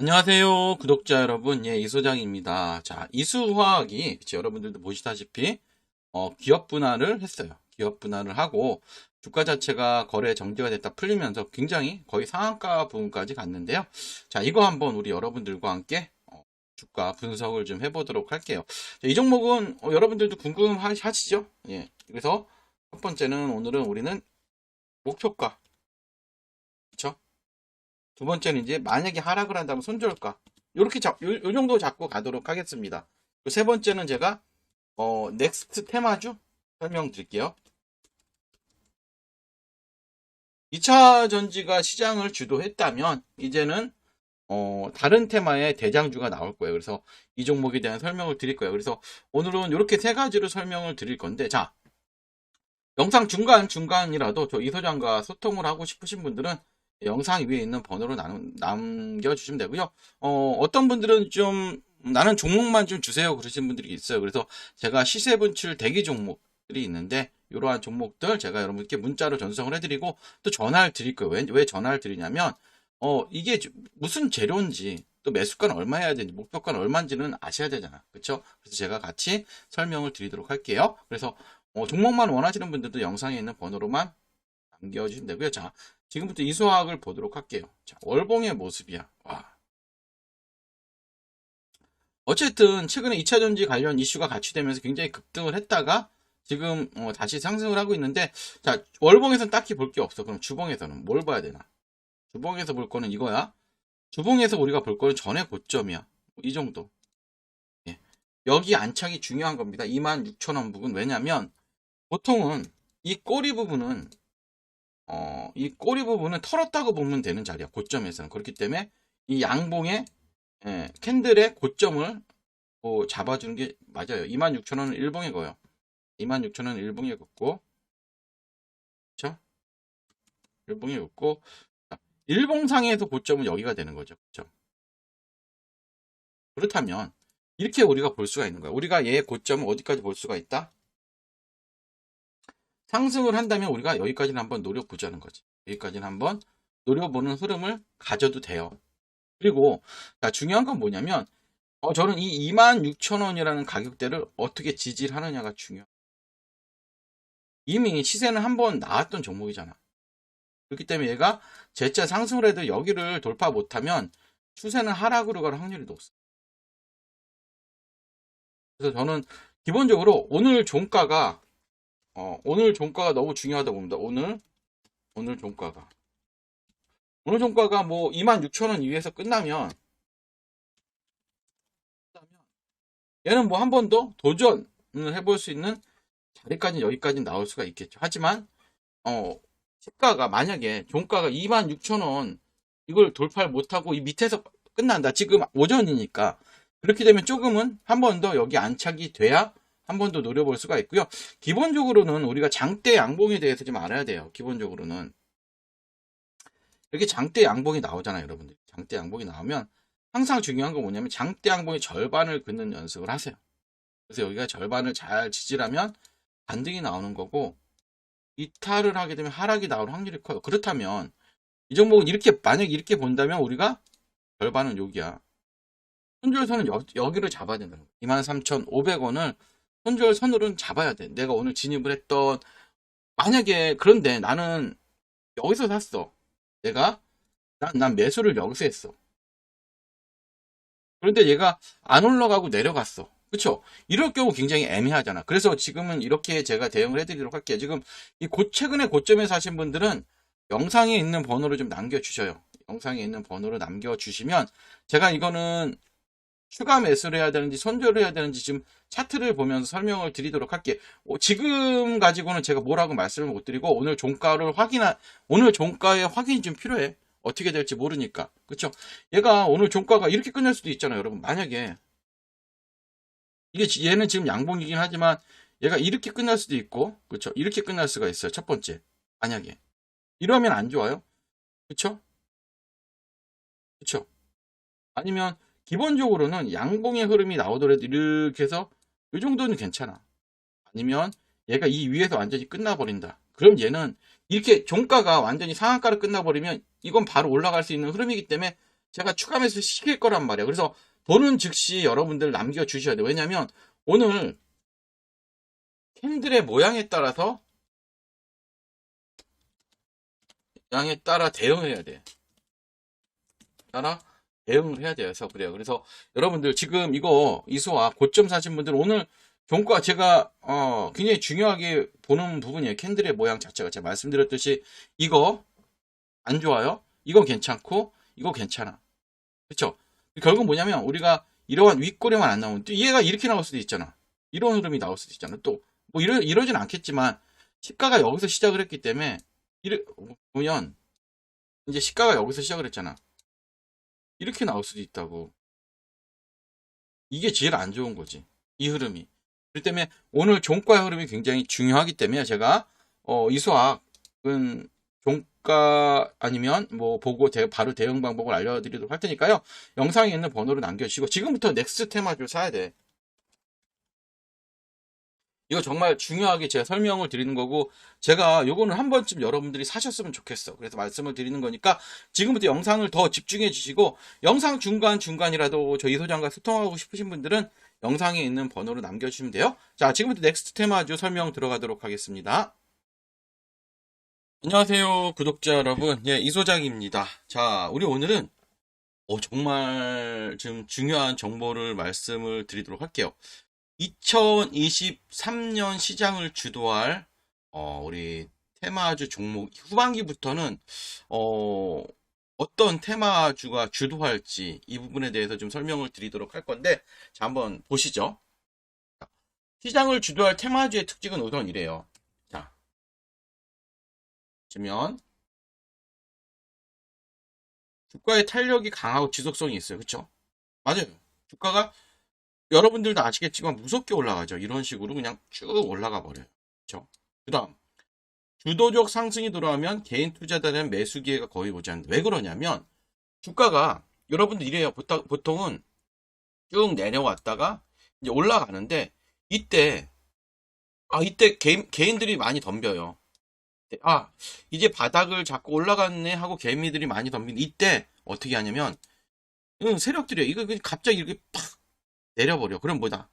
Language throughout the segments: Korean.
안녕하세요, 구독자 여러분. 예, 이소장입니다. 자, 이수화학이 여러분들도 보시다시피 어, 기업 분할을 했어요. 기업 분할을 하고 주가 자체가 거래 정지가 됐다 풀리면서 굉장히 거의 상한가 부분까지 갔는데요. 자, 이거 한번 우리 여러분들과 함께 어, 주가 분석을 좀 해보도록 할게요. 자, 이 종목은 어, 여러분들도 궁금하시죠? 예, 그래서 첫 번째는 오늘은 우리는 목표가? 두 번째는 이제 만약에 하락을 한다면 손절가 이렇게 잡, 요, 요 정도 잡고 가도록 하겠습니다. 그세 번째는 제가 어, 넥스트 테마주 설명드릴게요. 2차 전지가 시장을 주도했다면 이제는 어, 다른 테마의 대장주가 나올 거예요. 그래서 이 종목에 대한 설명을 드릴 거예요. 그래서 오늘은 이렇게 세 가지로 설명을 드릴 건데 자 영상 중간 중간이라도 저 이소장과 소통을 하고 싶으신 분들은 영상 위에 있는 번호로 남, 남겨주시면 되고요. 어, 어떤 분들은 좀 나는 종목만 좀 주세요 그러신 분들이 있어요. 그래서 제가 시세 분출 대기 종목들이 있는데 이러한 종목들 제가 여러분께 문자로 전송을 해드리고 또 전화를 드릴 거예요. 왜, 왜 전화를 드리냐면 어, 이게 무슨 재료인지 또 매수가는 얼마 해야 되는지 목표가는 얼마인지는 아셔야 되잖아. 그렇죠? 그래서 제가 같이 설명을 드리도록 할게요. 그래서 어, 종목만 원하시는 분들도 영상에 있는 번호로만 남겨주시면 되고요. 자, 지금부터 이수학을 보도록 할게요. 자, 월봉의 모습이야. 와. 어쨌든 최근에 2차 전지 관련 이슈가 같이 되면서 굉장히 급등을 했다가 지금 어, 다시 상승을 하고 있는데 자 월봉에서는 딱히 볼 게 없어. 그럼 주봉에서는 뭘 봐야 되나? 주봉에서 볼 거는 이거야. 주봉에서 우리가 볼 거는 전의 고점이야. 이 정도. 예. 여기 안착이 중요한 겁니다. 26,000원 부분. 왜냐면 보통은 이 꼬리 부분은 어, 이 꼬리 부분은 털었다고 보면 되는 자리야. 고점에서는. 그렇기 때문에 이 양봉의 예, 캔들의 고점을 뭐 잡아주는 게 맞아요. 26,000원은 일봉에 거요. 26,000원은 일봉에 긋고 그쵸? 일봉에 긋고 자, 일봉상에서 고점은 여기가 되는 거죠. 그쵸? 그렇다면 이렇게 우리가 볼 수가 있는 거야. 우리가 얘의 고점을 어디까지 볼 수가 있다? 상승을 한다면 우리가 여기까지는 한번 노려보자는 거지. 여기까지는 한번 노려보는 흐름을 가져도 돼요. 그리고 자, 중요한 건 뭐냐면 어, 저는 이 26,000원이라는 가격대를 어떻게 지지를 하느냐가 중요해요. 이미 시세는 한 번 나왔던 종목이잖아. 그렇기 때문에 얘가 재차 상승을 해도 여기를 돌파 못하면 추세는 하락으로 갈 확률이 높습니다. 그래서 저는 기본적으로 오늘 종가가 어, 오늘 종가가 너무 중요하다고 봅니다. 오늘 오늘 종가가 오늘 종가가 뭐 26,000원 이후에서 끝나면 얘는 뭐 한 번 더 도전을 해볼 수 있는 자리까지 여기까지 나올 수가 있겠죠. 하지만 어 시가가 만약에 종가가 26,000원 이걸 돌파를 못하고 이 밑에서 끝난다. 지금 오전이니까 그렇게 되면 조금은 한 번 더 여기 안착이 돼야 한 번 더 노려볼 수가 있고요. 기본적으로는 우리가 장대 양봉에 대해서 좀 알아야 돼요. 기본적으로는 이렇게 장대 양봉이 나오잖아요, 여러분들. 장대 양봉이 나오면 항상 중요한 건 뭐냐면 장대 양봉의 절반을 긋는 연습을 하세요. 그래서 여기가 절반을 잘 지지라면 반등이 나오는 거고 이탈을 하게 되면 하락이 나올 확률이 커요. 그렇다면 이 종목은 이렇게 만약 이렇게 본다면 우리가 절반은 여기야. 손절선은 여, 기를 잡아야 된다는 거야. 23,500원을 손절선으로는 잡아야 돼. 내가 오늘 진입을 했던 만약에 그런데 나는 여기서 샀어. 내가 난, 난 매수를 여기서 했어. 그런데 얘가 안 올라가고 내려갔어. 그쵸? 이럴 경우 굉장히 애매하잖아. 그래서 지금은 이렇게 제가 대응을 해드리도록 할게요. 지금 이 고, 최근에 고점에 사신 분들은 영상에 있는 번호를 좀 남겨주셔요. 영상에 있는 번호를 남겨주시면 제가 이거는 추가 매수를 해야 되는지 손절을 해야 되는지 지금 차트를 보면서 설명을 드리도록 할게요. 어, 지금 가지고는 제가 뭐라고 말씀을 못 드리고 오늘 종가를 확인한 오늘 종가의 확인이 좀 필요해. 어떻게 될지 모르니까. 그쵸? 얘가 오늘 종가가 이렇게 끝날 수도 있잖아요, 여러분. 만약에 이게 얘는 지금 양봉이긴 하지만 얘가 이렇게 끝날 수도 있고 그쵸? 이렇게 끝날 수가 있어요. 첫 번째. 만약에 이러면 안 좋아요. 그쵸? 그쵸? 아니면 기본적으로는 양봉의 흐름이 나오더라도 이렇게 해서 이 정도는 괜찮아. 아니면 얘가 이 위에서 완전히 끝나버린다. 그럼 얘는 이렇게 종가가 완전히 상한가로 끝나버리면 이건 바로 올라갈 수 있는 흐름이기 때문에 제가 추가 매수 시킬 거란 말이에요. 그래서 돈은 즉시 여러분들 남겨주셔야 돼요. 왜냐면 오늘 캔들의 모양에 따라서 양에 따라 대응해야 돼. 따라 대응을 해야 돼서 그래요. 그래서 여러분들 지금 이거 이소와 고점 사신 분들 오늘 종가 제가 어 굉장히 중요하게 보는 부분이에요. 캔들의 모양 자체가 제가 말씀드렸듯이 이거 안 좋아요. 이거 괜찮고 이거 괜찮아. 그렇죠? 결국 뭐냐면 우리가 이러한 윗꼬리만 안 나오면 또 얘가 이렇게 나올 수도 있잖아. 이런 흐름이 나올 수도 있잖아. 또 뭐 이러 이러진 않겠지만 시가가 여기서 시작을 했기 때문에 이래 보면 이제 시가가 여기서 시작을 했잖아. 이렇게 나올 수도 있다고. 이게 제일 안 좋은 거지. 이 흐름이. 그렇기 때문에 오늘 종가 흐름이 굉장히 중요하기 때문에 제가 어, 이 수학은 종가 아니면 뭐 보고 대- 바로 대응 방법을 알려드리도록 할 테니까요. 영상에 있는 번호를 남겨주시고 지금부터 넥스트 테마줄 사야 돼. 이거 정말 중요하게 제가 설명을 드리는 거고 제가 요거는 한 번쯤 여러분들이 사셨으면 좋겠어. 그래서 말씀을 드리는 거니까 지금부터 영상을 더 집중해 주시고 영상 중간 중간이라도 저희 소장과 소통하고 싶으신 분들은 영상에 있는 번호로 남겨주시면 돼요. 자, 지금부터 넥스트 테마주 설명 들어가도록 하겠습니다. 안녕하세요, 구독자 여러분. 예, 이소장입니다. 자, 우리 오늘은 어, 정말 좀 중요한 정보를 말씀을 드리도록 할게요. 2023년 시장을 주도할 어, 우리 테마주 종목 후반기부터는 어, 어떤 테마주가 주도할지 이 부분에 대해서 좀 설명을 드리도록 할 건데 자 한번 보시죠. 시장을 주도할 테마주의 특징은 우선 이래요. 자 보시면 주가의 탄력이 강하고 지속성이 있어요. 그렇죠? 맞아요. 주가가 여러분들도 아시겠지만 무섭게 올라가죠. 이런 식으로 그냥 쭉 올라가 버려요. 그렇죠? 그 다음 주도적 상승이 들어가면 개인 투자자는 매수 기회가 거의 오지 않는다. 왜 그러냐면 주가가 여러분들 이래요. 보통, 보통은 쭉 내려왔다가 이제 올라가는데 이때 아 이때 개인, 개인들이 많이 덤벼요. 아 이제 바닥을 잡고 올라갔네 하고 개미들이 많이 덤비는 이때 어떻게 하냐면 응, 세력들이 이거 갑자기 이렇게 팍 내려버려. 그럼 뭐다?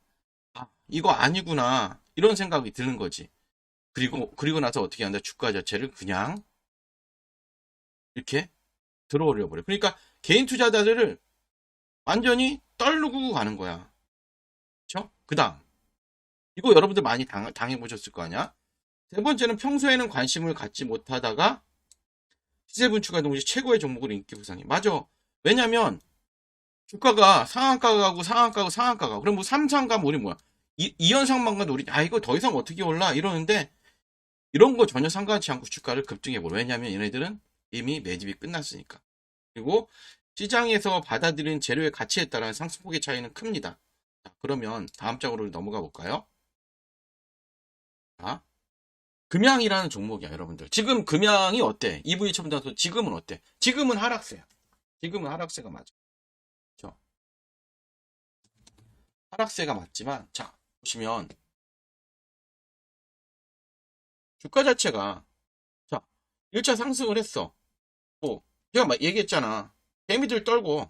아 이거 아니구나 이런 생각이 드는 거지. 그리고 그리고 나서 어떻게 한다? 주가 자체를 그냥 이렇게 들어올려 버려. 그러니까 개인 투자자들을 완전히 떨르고 가는 거야. 그렇죠? 그다음 이거 여러분들 많이 당, 당해 보셨을 거 아니야? 세 번째는 평소에는 관심을 갖지 못하다가 시세 분출가 동시 최고의 종목으로 인기 부상이. 맞아. 왜냐면 주가가 상한가 가고 상한가 가고 상한가 가고 그럼 뭐 삼상 가면 우리 뭐야? 이, 이현상만 가도 우리 아 이거 더 이상 어떻게 올라 이러는데 이런 거 전혀 상관치 않고 주가를 급등해 버려. 왜냐면 얘네들은 이미 매집이 끝났으니까. 그리고 시장에서 받아들인 재료의 가치에 따른 상승폭의 차이는 큽니다. 자, 그러면 다음 장으로 넘어가 볼까요? 자, 금양이라는 종목이야, 여러분들. 지금 금양이 어때? EV 첨단소 지금은 어때? 지금은 하락세야. 지금은 하락세가 맞아. 하락세가 맞지만, 자, 보시면, 주가 자체가, 자, 1차 상승을 했어. 뭐, 제가 막 얘기했잖아. 개미들 떨고,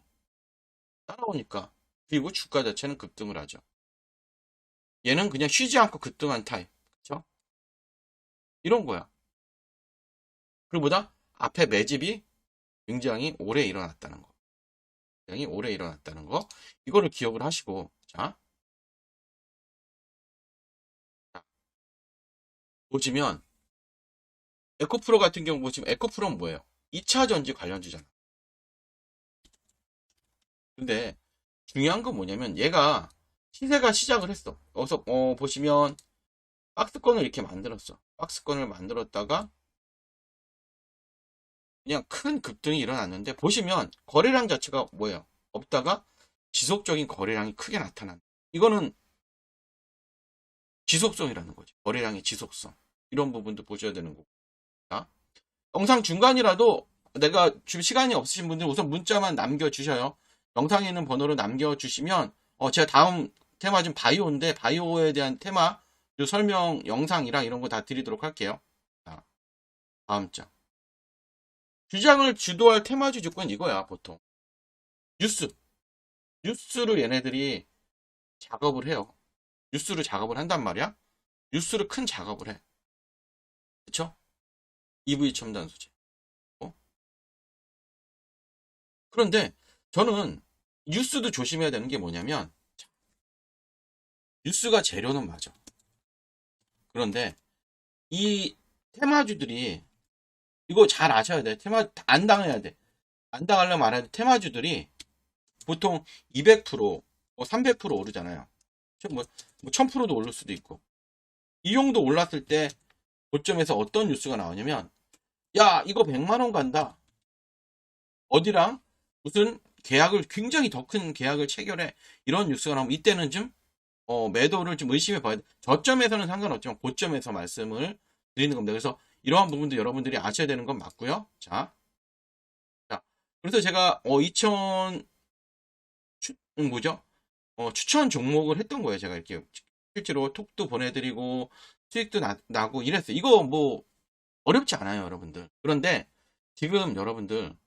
따라오니까. 그리고 주가 자체는 급등을 하죠. 얘는 그냥 쉬지 않고 급등한 타입. 그쵸? 이런 거야. 그리고 보다 앞에 매집이 굉장히 오래 일어났다는 거. 굉장히 오래 일어났다는 거. 이거를 기억을 하시고, 자. 자. 보시면, 에코프로 같은 경우 보시면, 에코프로는 뭐예요? 2차 전지 관련주잖아. 근데, 중요한 건 뭐냐면, 얘가 시세가 시작을 했어. 여기서, 어, 보시면, 박스권을 이렇게 만들었어. 박스권을 만들었다가 그냥 큰 급등이 일어났는데 보시면 거래량 자체가 뭐예요? 없다가 지속적인 거래량이 크게 나타난. 이거는 지속성이라는 거죠. 거래량의 지속성. 이런 부분도 보셔야 되는 거고. 자, 영상 중간이라도 내가 지금 시간이 없으신 분들 우선 문자만 남겨주셔요. 영상에 있는 번호로 남겨주시면 어, 제가 다음 테마 좀 바이오인데 바이오에 대한 테마 요 설명 영상이랑 이런 거 다 드리도록 할게요. 자, 다음 장. 주장을 주도할 테마주 조건 이거야, 보통. 뉴스. 뉴스를 얘네들이 작업을 해요. 뉴스를 작업을 한단 말이야. 뉴스를 큰 작업을 해. 그쵸? EV 첨단 소재. 어? 그런데 저는 뉴스도 조심해야 되는 게 뭐냐면 뉴스가 재료는 맞아. 그런데 이 테마주들이 이거 잘 아셔야 돼. 테마 안 당해야 돼. 안 당하려면 알아야 돼. 테마주들이 보통 200%, 뭐 300% 오르잖아요. 뭐, 뭐 1000%도 오를 수도 있고. 이 정도 올랐을 때 고점에서 어떤 뉴스가 나오냐면 야 이거 100만원 간다. 어디랑 무슨 계약을 굉장히 더 큰 계약을 체결해 이런 뉴스가 나오면 이때는 좀 어, 매도를 좀 의심해 봐야 돼. 저점에서는 상관없지만 고점에서 말씀을 드리는 겁니다. 그래서 이러한 부분도 여러분들이 아셔야 되는 건 맞고요. 자, 자, 그래서 제가 어 2000, 추, 음, 뭐죠? 어, 추천 종목을 했던 거예요. 제가 이렇게 실제로 톡도 보내드리고 수익도 나, 나고 이랬어요. 이거 뭐 어렵지 않아요, 여러분들. 그런데 지금 여러분들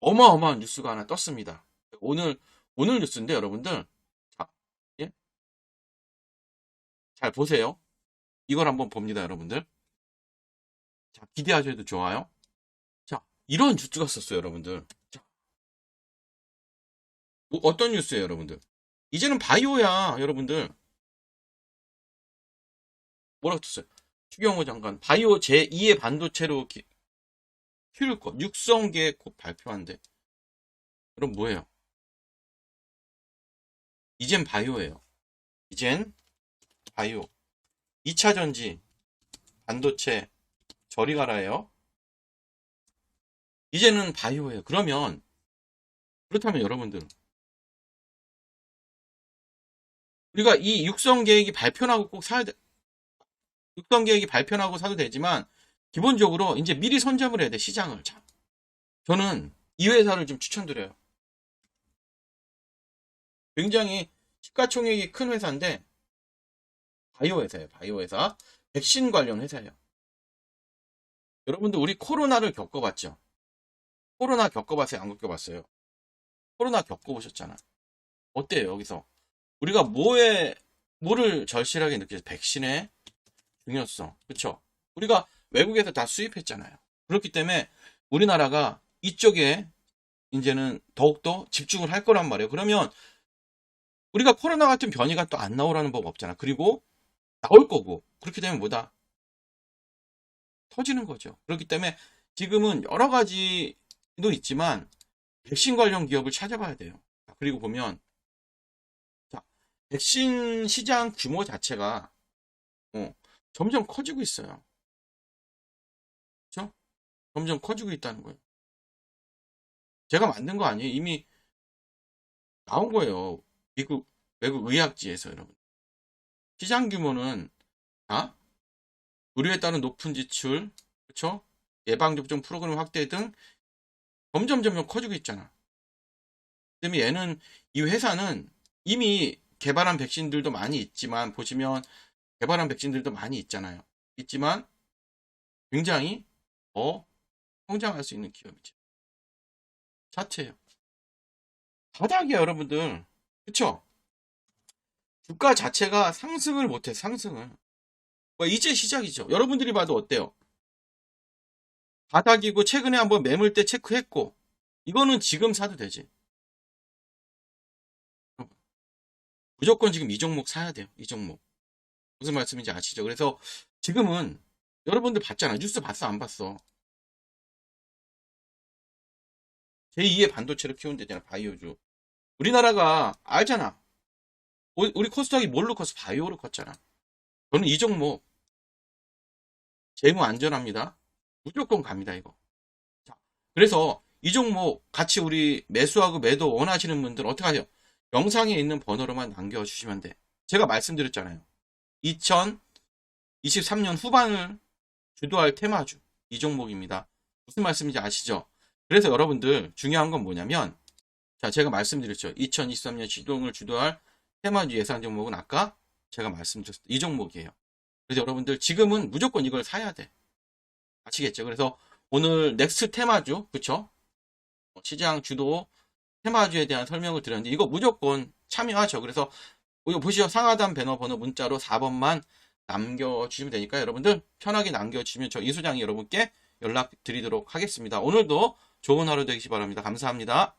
어마어마한 뉴스가 하나 떴습니다. 오늘 오늘 뉴스인데 여러분들 자, 예? 잘 보세요. 이걸 한번 봅니다, 여러분들. 자, 기대하셔도 좋아요. 자, 이런 뉴스가 썼어요, 여러분들. 자, 뭐 어떤 뉴스예요, 여러분들? 이제는 바이오야, 여러분들. 뭐라고 썼어요? 추경호 장관, 바이오 제2의 반도체로 기, 키울 것, 육성 계획 곧 발표한대. 그럼 뭐예요? 이젠 바이오예요. 이젠 바이오. 2차 전지, 반도체, 저리 가라예요. 이제는 바이오예요. 그러면 그렇다면 여러분들 우리가 이 육성 계획이 발표나고 꼭 사야 돼. 육성 계획이 발표나고 사도 되지만 기본적으로 이제 미리 선점을 해야 돼 시장을. 자, 저는 이 회사를 좀 추천드려요. 굉장히 시가총액이 큰 회사인데 바이오 회사예요. 바이오 회사. 백신 관련 회사예요. 여러분들 우리 코로나를 겪어봤죠? 코로나 겪어봤어요? 안 겪어봤어요? 코로나 겪어보셨잖아. 어때요, 여기서? 우리가 뭐에, 뭐를 절실하게 느끼죠? 백신의 중요성. 그쵸? 우리가 외국에서 다 수입했잖아요. 그렇기 때문에 우리나라가 이쪽에 이제는 더욱더 집중을 할 거란 말이에요. 그러면 우리가 코로나 같은 변이가 또 안 나오라는 법 없잖아. 그리고 나올 거고. 그렇게 되면 뭐다? 터지는 거죠. 그렇기 때문에 지금은 여러 가지도 있지만 백신 관련 기업을 찾아봐야 돼요. 그리고 보면 자, 백신 시장 규모 자체가 어, 점점 커지고 있어요. 그렇죠? 점점 커지고 있다는 거예요. 제가 만든 거 아니에요. 이미 나온 거예요. 미국 외국 의학지에서 여러분. 시장 규모는 아 의료에 따른 높은 지출, 그렇죠? 예방접종 프로그램 확대 등 점점 점점 커지고 있잖아. 때문에 얘는 이 회사는 이미 개발한 백신들도 많이 있지만 보시면 개발한 백신들도 많이 있잖아요. 있지만 굉장히 더 성장할 수 있는 기업이죠. 자체예요. 바닥이야 여러분들. 그쵸? 주가 자체가 상승을 못해 상승을. 뭐 이제 시작이죠. 여러분들이 봐도 어때요? 바닥이고 최근에 한번 매물대 체크했고 이거는 지금 사도 되지. 무조건 지금 이 종목 사야 돼요. 이 종목. 무슨 말씀인지 아시죠? 그래서 지금은 여러분들 봤잖아. 뉴스 봤어? 안 봤어? 제2의 반도체를 키운대잖아. 바이오주. 우리나라가 알잖아. 우리 코스닥이 뭘로 컸어? 바이오로 컸잖아. 저는 이 종목 재무 안전합니다. 무조건 갑니다, 이거. 자, 그래서 이 종목 같이 우리 매수하고 매도 원하시는 분들 어떻게 하세요? 영상에 있는 번호로만 남겨주시면 돼. 제가 말씀드렸잖아요. 2023년 후반을 주도할 테마주. 이 종목입니다. 무슨 말씀인지 아시죠? 그래서 여러분들 중요한 건 뭐냐면 자, 제가 말씀드렸죠. 2023년 시동을 주도할 테마주 예상 종목은 아까 제가 말씀드렸을 이 종목이에요. 그래서 여러분들 지금은 무조건 이걸 사야 돼. 아시겠죠? 그래서 오늘 넥스트 테마주, 그쵸? 시장 주도 테마주에 대한 설명을 드렸는데 이거 무조건 참여하죠. 그래서 이거 보시죠. 상하단 배너 번호 문자로 4번만 남겨주시면 되니까 여러분들 편하게 남겨주시면 저 이수장이 여러분께 연락 드리도록 하겠습니다. 오늘도 좋은 하루 되시기 바랍니다. 감사합니다.